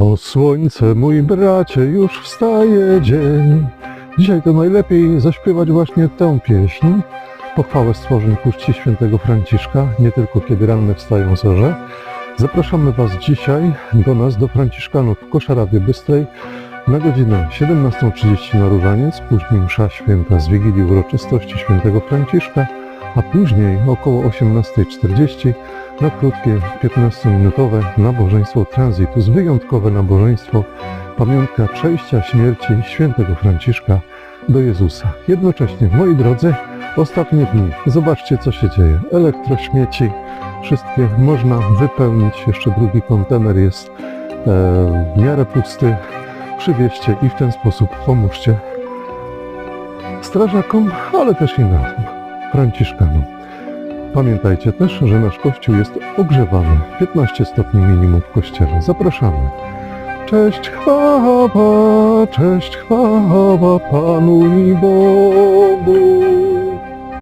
O słońce, mój bracie, już wstaje dzień. Dzisiaj to najlepiej zaśpiewać właśnie tę pieśń. Pochwałę stworzeń ku czci świętego Franciszka, nie tylko kiedy ranne wstają zorze. Zapraszamy Was dzisiaj do nas, do Franciszkanów w Koszarawie Bystrej na godzinę 17.30 na Różaniec, później msza święta z Wigilii uroczystości świętego Franciszka, a później około 18.40 na krótkie 15-minutowe nabożeństwo transitus, wyjątkowe nabożeństwo, pamiątka przejścia śmierci świętego Franciszka do Jezusa. Jednocześnie, moi drodzy, ostatnie dni, zobaczcie co się dzieje. Elektrośmieci, wszystkie można wypełnić, jeszcze drugi kontener jest e, w miarę pusty, przywieźcie i w ten sposób pomóżcie strażakom, ale też i nam, Franciszkanom. Pamiętajcie też, że nasz kościół jest ogrzewany. 15 stopni minimum w kościele. Zapraszamy. Cześć chwała, cześć chwała Panu i Bogu.